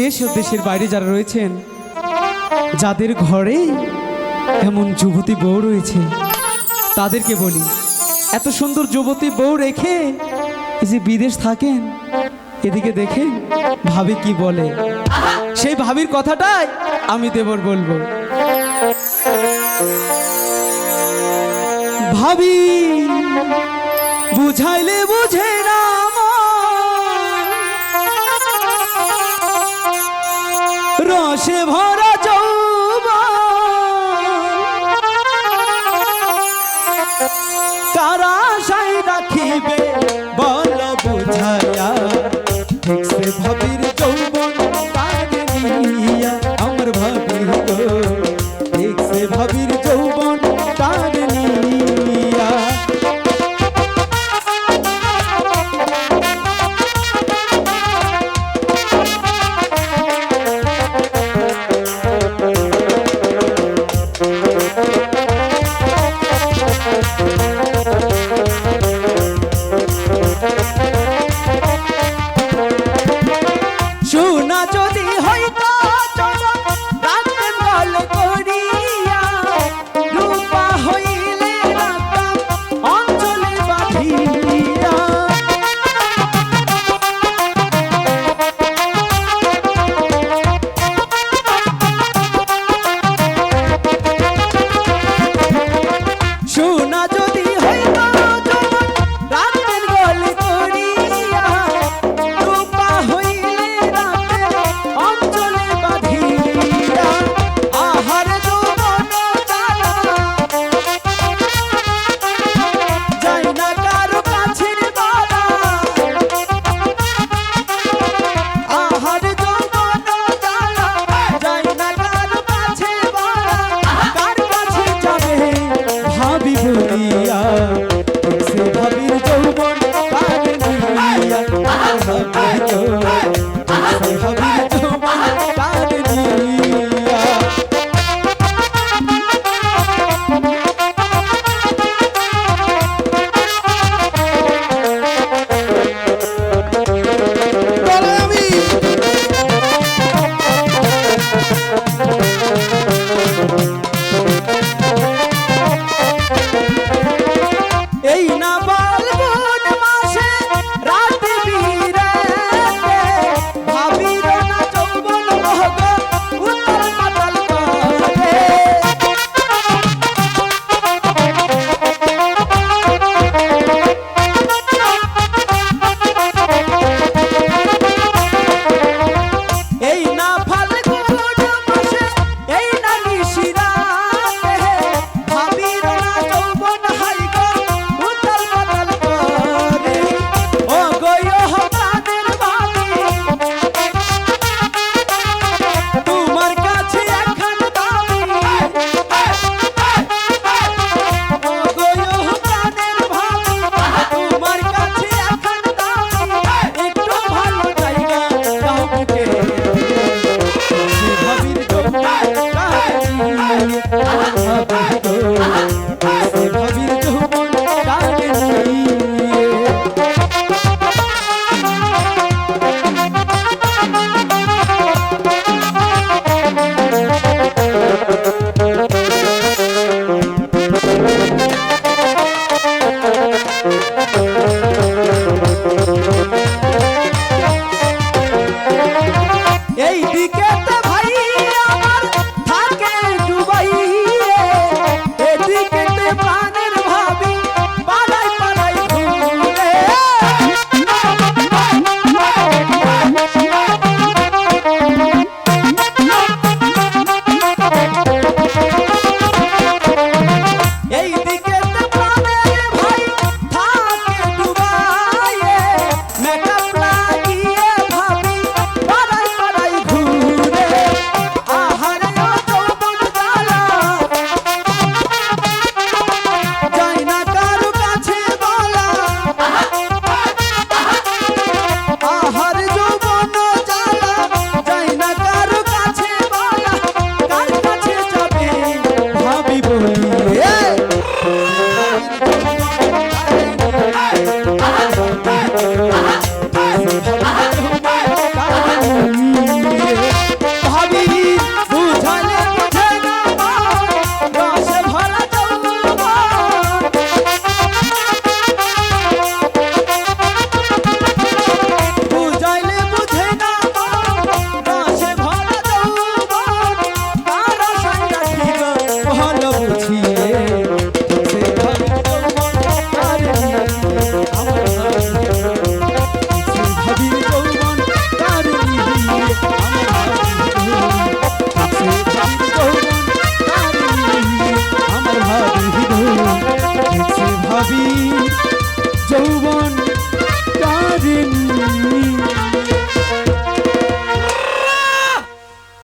ও দেশের বাইরে যারা রয়েছেন, যাদের ঘরে এমন যুবতী বউ রয়েছে, তাদেরকে বলি, এত সুন্দর যুবতী বউ রেখে এই যে বিদেশ থাকেন, এদিকে দেখে ভাবি কি বলে। সেই ভাবির কথাটাই আমি দেবর বলব। ভাবি, বুঝাইলে বুঝে না